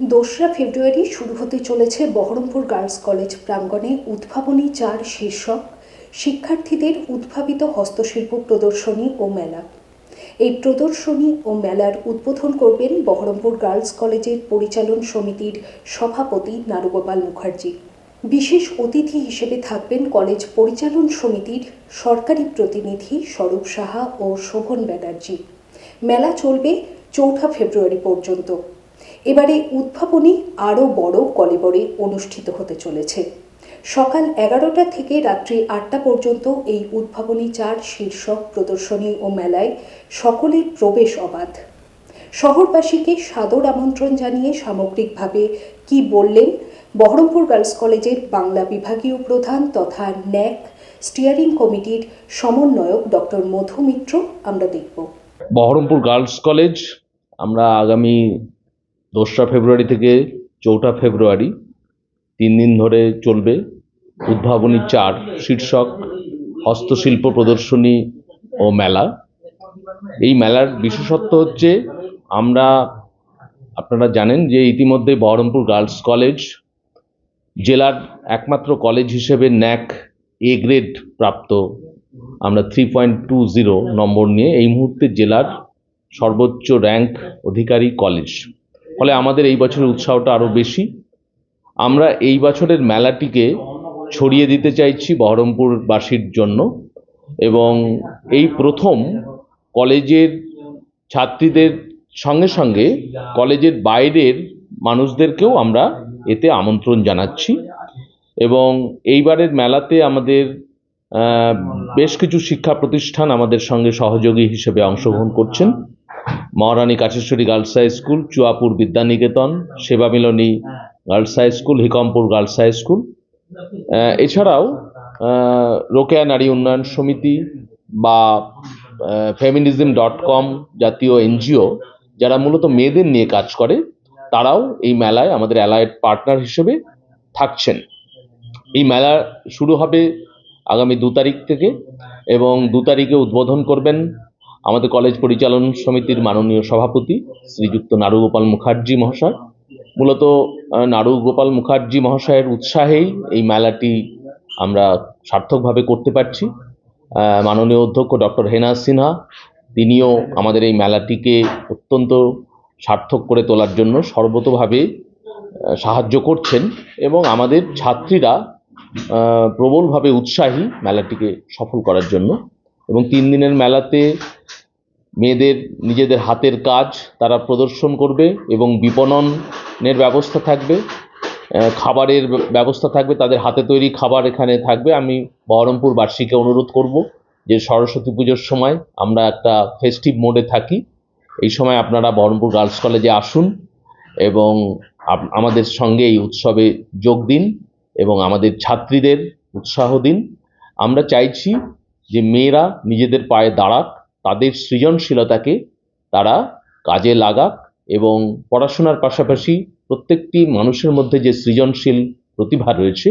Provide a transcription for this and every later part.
দোসরা ফেব্রুয়ারি শুরু হতে চলেছে বহরমপুর গার্লস কলেজ প্রাঙ্গণে উদ্ভাবনী চার শীর্ষক শিক্ষার্থীদের উদ্ভাবিত হস্তশিল্প প্রদর্শনী ও মেলা। এই প্রদর্শনী ও মেলার উদ্বোধন করবেন বহরমপুর গার্লস কলেজের পরিচালন সমিতির সভাপতি নারুগোপাল মুখার্জি। বিশেষ অতিথি হিসেবে থাকবেন কলেজ পরিচালন সমিতির সরকারি প্রতিনিধি স্বরূপ সাহা ও শোভন ব্যানার্জি। মেলা চলবে চৌঠা ফেব্রুয়ারি পর্যন্ত। এবারে উদ্ভাবনী আরও বড় কলেবরে অনুষ্ঠিত হতে চলেছে। সকাল এগারোটা থেকে রাত্রি আটটা পর্যন্ত এই উদ্ভাবনী চার শীর্ষক প্রদর্শনী ও মেলায় সকলের প্রবেশ অবাধ। শহরবাসীকে সাদর আমন্ত্রণ জানিয়ে সামগ্রিকভাবে কি বললেন বহরমপুর গার্লস কলেজের বাংলা বিভাগীয় প্রধান তথা ন্যাক স্টিয়ারিং কমিটির সমন্বয়ক ডক্টর মধু মিত্র আমরা দেখব। বহরমপুর গার্লস কলেজ আমরা আগামী দোসরা ফেব্রুয়ারি থেকে চৌঠা ফেব্রুয়ারি তিন দিন ধরে চলবে উদ্ভাবনী চার শীর্ষক হস্তশিল্প প্রদর্শনী ও মেলা। এই মেলার বিশেষত্ব হচ্ছে আমরা, আপনারা জানেন যে ইতিমধ্যে বহরমপুর গার্লস কলেজ জেলার একমাত্র কলেজ হিসেবে ন্যাক এ গ্রেড প্রাপ্ত। আমরা থ্রি পয়েন্ট টু জিরো নম্বর নিয়ে এই মুহূর্তে জেলার সর্বোচ্চ র্যাঙ্ক অধিকারী কলেজ। ফলে আমাদের এই বছরের উৎসাহটা আরও বেশি। আমরা এই বছরের মেলাটিকে ছড়িয়ে দিতে চাইছি বহরমপুরবাসীর জন্য এবং এই প্রথম কলেজের ছাত্রীদের সঙ্গে সঙ্গে কলেজের বাইরের মানুষদেরকেও আমরা এতে আমন্ত্রণ জানাচ্ছি এবং এইবারের মেলাতে আমাদের বেশ কিছু শিক্ষা প্রতিষ্ঠান আমাদের সঙ্গে সহযোগী হিসেবে অংশগ্রহণ করছেন। Maharani Kasheshwari girls high school, Chuapur Vidyaniketan Seba Milani girls high school, Hikampur girls high school. এছাড়াও রোকেয়া নারী উন্নয়ন সমিতি বা ফেমিনিজম ডট কম জাতীয় এনজিও, যারা মূলত মেয়েদের নিয়ে কাজ করে, তারাও এই মেলায় আমাদের অ্যালায়েড পার্টনার হিসেবে থাকছেন। এই মেলা শুরু হবে আগামী দু তারিখ থেকে এবং দু তারিখে উদ্বোধন করবেন আমাদের কলেজ পরিচালন সমিতির মাননীয় সভাপতি শ্রীযুক্ত নারুগোপাল মুখার্জি মহাশয়। মূলত নারুগোপাল মুখার্জি মহাশয়ের উৎসাহেই এই মেলাটি আমরা সার্থকভাবে করতে পারছি। মাননীয় অধ্যক্ষ ডক্টর হেনা সিনহা, তিনিও আমাদের এই মেলাটিকে অত্যন্ত সার্থক করে তোলার জন্য সর্বতোভাবে সাহায্য করছেন এবং আমাদের ছাত্রীরা প্রবলভাবে উৎসাহী মেলাটিকে সফল করার জন্য। এবং তিন দিনের মেলাতে মেয়েদের, নিজেদের হাতের কাজ তারা প্রদর্শন করবে এবং বিপণনের ব্যবস্থা থাকবে। খাবারের ব্যবস্থা থাকবে, তাদের হাতে তৈরি খাবার এখানে থাকবে। আমি বহরমপুরবাসীকে অনুরোধ করব যে সরস্বতী পুজোর সময় আমরা একটা ফেস্টিভ মোডে থাকি। এই সময় আপনারা বহরমপুর গার্লস কলেজে আসুন এবং আমাদের সঙ্গে এই উৎসবে যোগ দিন এবং আমাদের ছাত্রীদের উৎসাহ দিন। আমরা চাইছি যে মেয়েরা নিজেদের পায়ে দাঁড়াক তাদের সৃজনশীলতাকে তারা কাজে লাগাক এবং পড়াশোনার পাশাপাশি প্রত্যেকটি মানুষের মধ্যে যে সৃজনশীল প্রতিভা রয়েছে,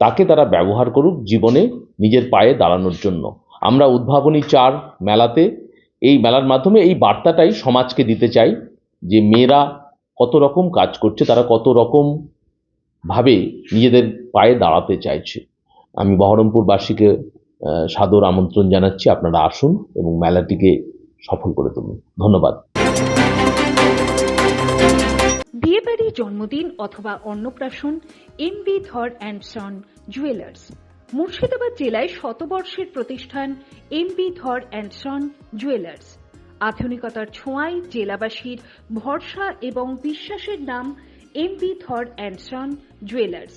তাকে তারা ব্যবহার করুক জীবনে নিজের পায়ে দাঁড়ানোর জন্য। আমরা উদ্ভাবনী চার মেলাতে, এই মেলার মাধ্যমে এই বার্তাটাই সমাজকে দিতে চাই যে মেয়েরা কত রকম কাজ করছে, তারা কত রকম ভাবে নিজেদের পায়ে দাঁড়াতে চাইছে। আমি বহরমপুরবাসীকে সাদর আমন্ত্রণ জানাচ্ছি। আপনারা আসুন এবং মেলাটিকে সফল করে তুলুন। ধন্যবাদ। বিয়েবাড়ি জন্মদিন অথবা অন্নপ্রাশন M B Dhar and son jewellers Murshidabad জেলায় শতবর্ষের প্রতিষ্ঠান M B Dhar and son jewellers আধুনিকতার ছোঁয়ায় জেলাবাসীর ভরসা এবং বিশ্বাসের নাম M B Dhar and son jewellers